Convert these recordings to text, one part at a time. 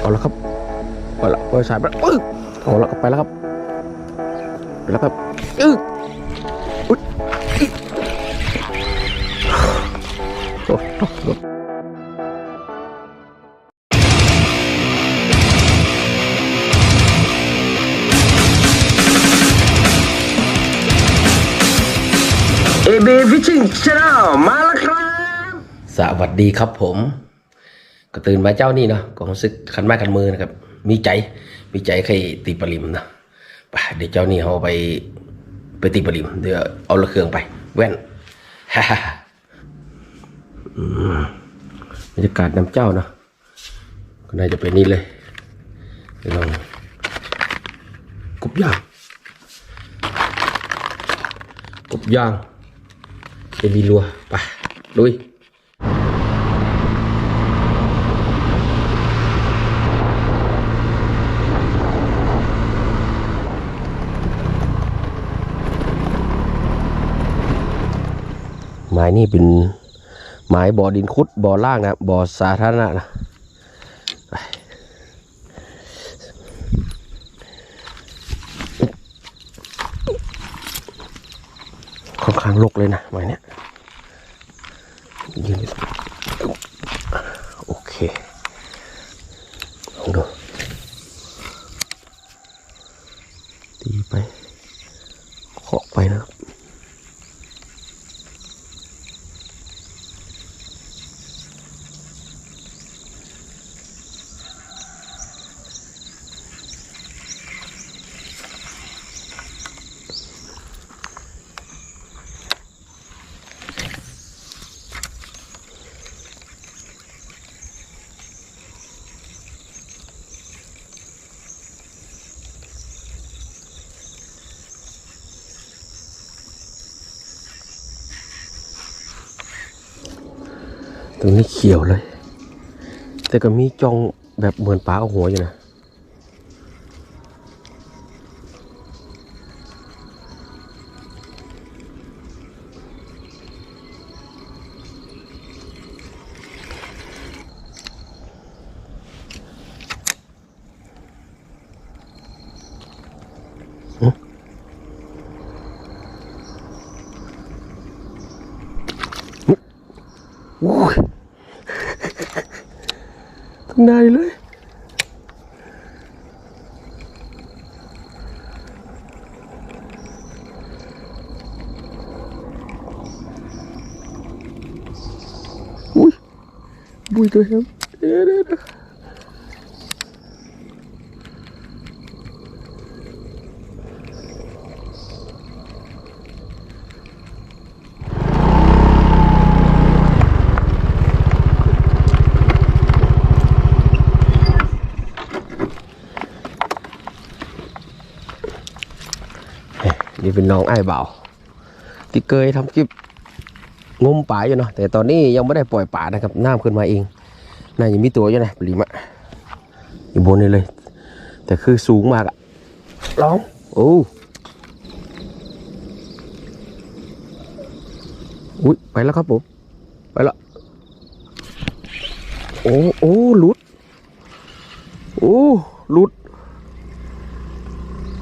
เอาละครับไปละไปสายไปละปึ๊บเอาละครับไปแล้วครับไปแล้วครับอึ๊บอุ๊ยอึ๊บโอ้โหเอเบฟิชชิ่งชาแนลมาแล้วครับ สวัสดีครับผม ก็ตื่นมาเจ้านี่เนาะก็รู้สึกคันไม้คันมือนะครับ มีใจ มีใจใครตีปริมนะไปเดี๋ยวเจ้านี่เขาไปไปตีปริม เดี๋ยวเอาละเครื่องไป แว่นฮ่าบรรยากาศน้ำเจ้าเนาะก็น่าจะเป็นนี่เลยเดี๋ยวลองกบย่างกบย่างเอวีลัวไปลุย ไม้นี่เป็นไม้บ่อดินคุดบ่อล่างนะบ่อสาธารณะนะค่อนข้างลกเลยนะไม้เนี้ยยืนโอเคลองดูตีไปเคาะไปนะครับ ตรงนี้เขียวเลย แต่ก็มีจองแบบเหมือนปลาเอาหัวอยู่นะ ตั้งนานเลยอุ้ยบุยตัวครับเดี๋ยวเดี๋ยวเดี๋ย นี่เป็นน้องไอ้ายเบาที่เคยทำคลิปงมป่าอยู่เนาะแต่ตอนนี้ยังไม่ได้ปล่อยป่านะครับน้ำขึ้นมาเองน่าจะมีตัวอยู่นะปริมะอยู่บนนี่เลย แต่คือสูงมากอะลองโอ้อุ้ยไปแล้วครับผมไปแล้วโอ้โอ้หลุดโอ้หลุด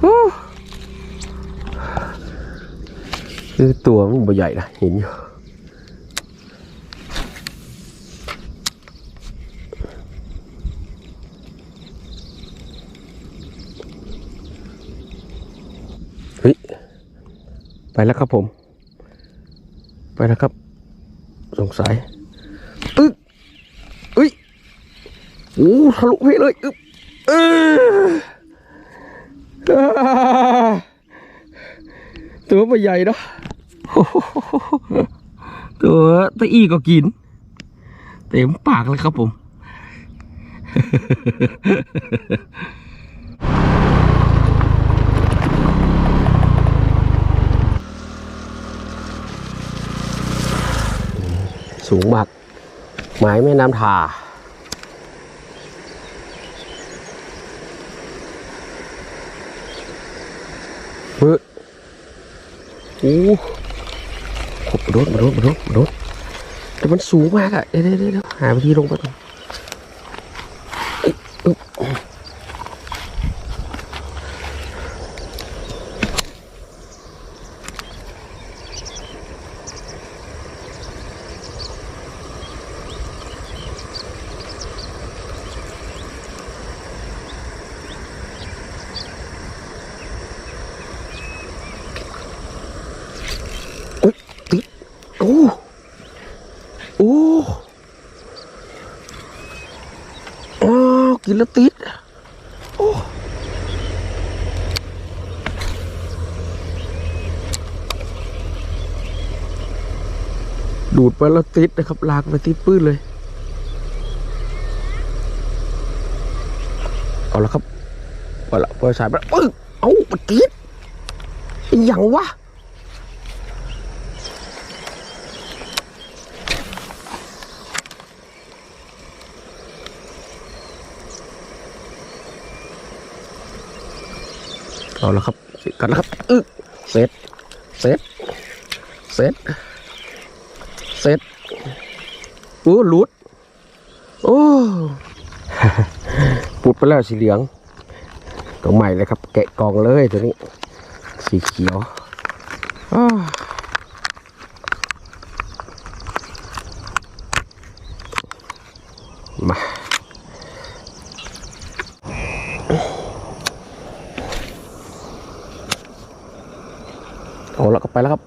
โอ้ คือตัวมันบ่ใหญ่นะเห็นอยู่เฮ้ยไปแล้วครับผม ไปแล้วครับ สงสัยอึ๊กเอ้ยโอ้ทะลุเพเลยอึ๊บเอออ่าตัวมันใหญ่เนาะ ตัวตะอี้ก็กิน เต็มปากเลยครับผม สูงมากหมายแม่น้ำทาเฮ้ โอ้ขบรถมาโดดมาโดดมาโดดแต่มันสูงมากอะเดี๋ยวเดี๋ยวหาวิธีลงไปก่อนอึ๊บอึ๊บ โอ้อ๋อ กินแล้วติดโอ้ดูดไปแล้วติดนะครับ ลากไปติดปื้นเลย เอาละครับปล่อยละปล่อยสายไปปึ๊กเอามันติดไอ้หยังวะ เอาละครับเสร็จกันแล้วครับอึเสร็จเสร็จเสร็จเสร็จโอ้หลุดโอ้ปุดไปแล้วสีเหลืองตัวใหม่เลยครับ แกะกองเลยตัวนี้ สีเขียวอ้า ก็ไปแล้วครับ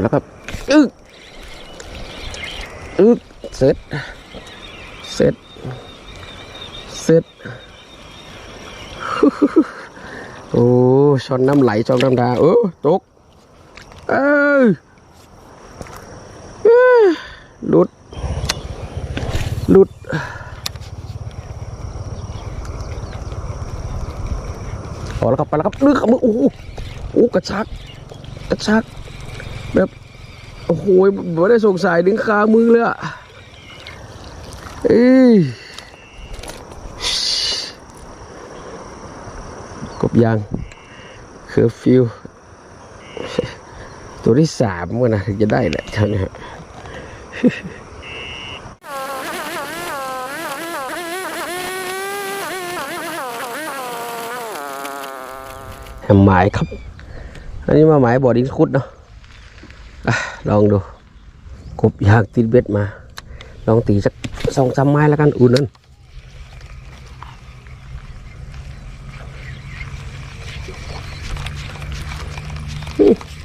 แล้วครับอึ๊กอึ๊กเสร็จเสร็จเสร็จโอ้ช้อนน้ำไหลช้อนน้ำดาเออตกเอ้ยเอ้ยหลุดหลุดพอแล้วครับไปแล้วครับลึกครับมือโอ้โหโอ้กระชัก กระชักแบบโอ้โหไม่ได้สงสัยดึงคามือเลยอะเอ้ยกบยางเคอร์ฟิวตัวที่สามมันนะถึงจะได้แหละเท่านฮะหมายครับ อันนี้มาหมายบอดินคุดเนาะอะลองดูกบยางติดเบ็ดมา ลองตีสักสองสามไม้แล้วกันอุ่นนั่น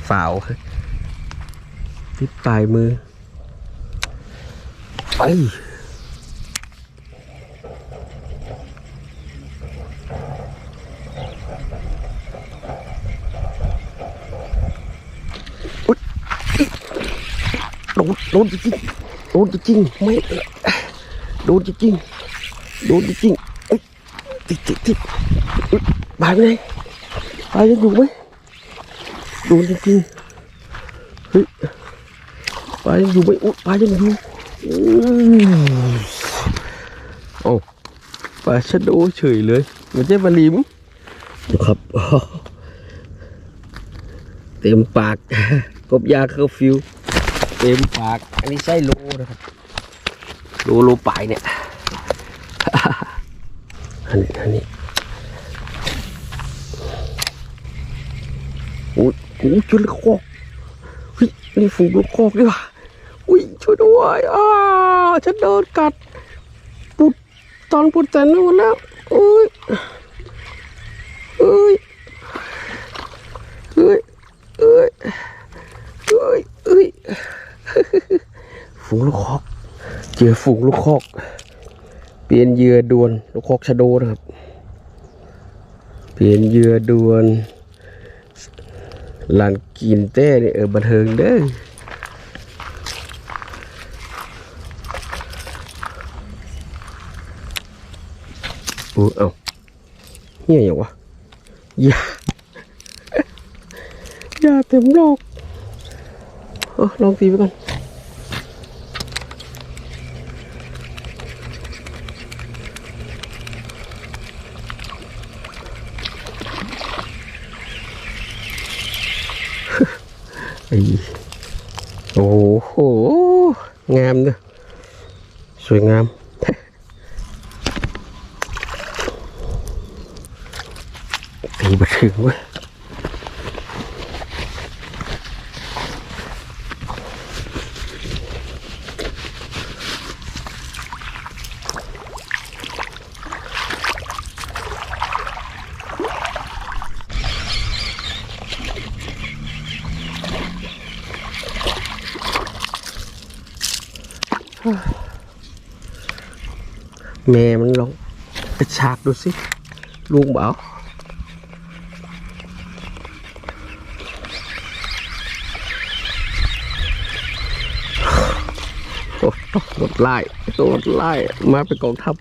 ฝ่าวติดปลายมือไป โดนโดนจริงโดนจริงไม่โดนจริงโดนจริงเอ้ยติดติดติดบายไปไหนบายยังอยู่ไหมโดนจริงเฮ้ยปลายยังอยู่ไหมอุ๊ยปลายยังอยู่โอ้ปลาชะโดเฉยเลยไมันใช่ปลาลิมครับเต็มปากกบยาเคอร์ฟิว เต็มปาก อันนี้ไส้โลนะครับโลโลปลายเนี่ย อันนี้อันนี้โอ้ยโอ้ยเจอลูกคอกเฮ้ยนี่ฝูงลูกคอกดีกว่าอุ้ยช่วยด้วยอ้าฉันโดนกัด ปุดตอนปุดแต่นู่นแล้วเอ้ยเอ้ยเอ้ยเอ้ยเอ้ยเอ้ย ฝูงลูกคอก เจอฝูงลูกคอก เปลี่ยนเยือด่วนลูกคอกชะโดนะครับ เปลี่ยนเยือด่วนลานกินเต้นี่เออบันเทิงเด้อโอ้เอ้าเฮียอย่างวะยายาเต็มโลกเออลองตีไปก่อน โอ้โห งามเนอะสวยงาม ตีมาถึงเว้ย แม่มันลองกระชากดูสิลุงเบาโอ้หมดไล่หมดไล่มาเป็นกองทัพ